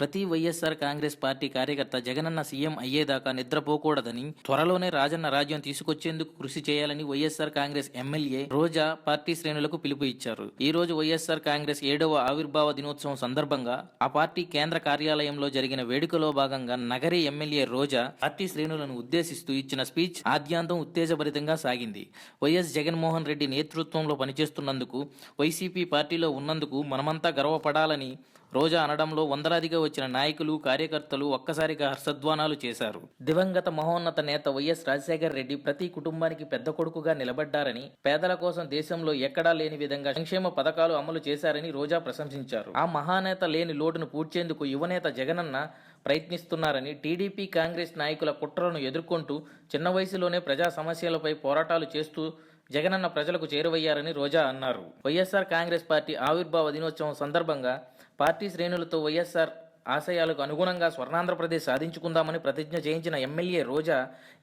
ప్రతి వైఎస్ఆర్ కాంగ్రెస్ పార్టీ కార్యకర్త జగనన్న సీఎం అయ్యేదాకా నిద్రపోకూడదని త్వరలోనే రాజన్న రాజ్యం తీసుకొచ్చేందుకు కృషి చేయాలని వైఎస్ఆర్ కాంగ్రెస్ ఎమ్మెల్యే రోజా పార్టీ శ్రేణులకు పిలుపు ఇచ్చారు. ఈ రోజు వైఎస్ఆర్ కాంగ్రెస్ ఏడవ ఆవిర్భావ దినోత్సవం సందర్భంగా ఆ పార్టీ కేంద్ర కార్యాలయంలో జరిగిన వేడుకలో భాగంగా నగరి ఎమ్మెల్యే రోజా పార్టీ శ్రేణులను ఉద్దేశిస్తూ ఇచ్చిన స్పీచ్ ఆద్యాంతం ఉత్తేజభరితంగా సాగింది. వైఎస్ జగన్మోహన్ రెడ్డి నేతృత్వంలో పనిచేస్తున్నందుకు వైసీపీ పార్టీలో ఉన్నందుకు మనమంతా గర్వపడాలని రోజా అనడంలో వందలాదిగా వచ్చిన నాయకులు కార్యకర్తలు ఒక్కసారిగా హర్షధ్వానాలు చేశారు. దివంగత మహోన్నత నేత వైఎస్ రాజశేఖర్ రెడ్డి ప్రతి కుటుంబానికి పెద్ద కొడుకుగా నిలబడ్డారని పేదల కోసం దేశంలో ఎక్కడా లేని విధంగా సంక్షేమ పథకాలు అమలు చేశారని రోజా ప్రశంసించారు. ఆ మహానేత లేని లోటును పూడ్చేందుకు యువనేత జగనన్న ప్రయత్నిస్తున్నారని టీడీపీ కాంగ్రెస్ నాయకుల కుట్రలను ఎదుర్కొంటూ చిన్న వయసులోనే ప్రజా సమస్యలపై పోరాటాలు చేస్తూ జగనన్న ప్రజలకు చేరువయ్యారని రోజా అన్నారు. వైఎస్ఆర్ కాంగ్రెస్ పార్టీ ఆవిర్భావ దినోత్సవం సందర్భంగా పార్టీ శ్రేణులతో వైఎస్ఆర్ ఆశయాలకు అనుగుణంగా స్వర్ణాంధ్రప్రదేశ్ సాధించుకుందామని ప్రతిజ్ఞ చేయించిన ఎమ్మెల్యే రోజా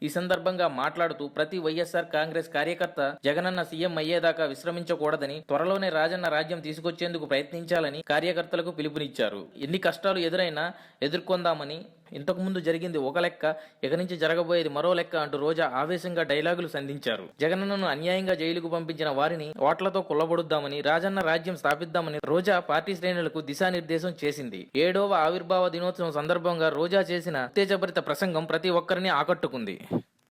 ఈ సందర్భంగా మాట్లాడుతూ ప్రతి వైఎస్ఆర్ కాంగ్రెస్ కార్యకర్త జగనన్న సీఎం అయ్యేదాకా విశ్రమించకూడదని త్వరలోనే రాజన్న రాజ్యం తీసుకొచ్చేందుకు ప్రయత్నించాలని కార్యకర్తలకు పిలుపునిచ్చారు. ఎన్ని కష్టాలు ఎదురైనా ఎదుర్కొందామని ఇంతకుముందు జరిగింది ఒక లెక్క ఇక నుంచి జరగబోయేది మరో లెక్క అంటూ రోజా ఆవేశంగా డైలాగులు సంధించారు. జగనన్నను అన్యాయంగా జైలుకు పంపించిన వారిని ఓట్లతో కుల్లబడుద్దామని రాజన్న రాజ్యం స్థాపిద్దామని రోజా పార్టీ శ్రేణులకు దిశానిర్దేశం చేసింది. ఏడవ ఆవిర్భావ దినోత్సవం సందర్భంగా రోజా చేసిన ఉత్తేజభరిత ప్రసంగం ప్రతి ఒక్కరిని ఆకట్టుకుంది.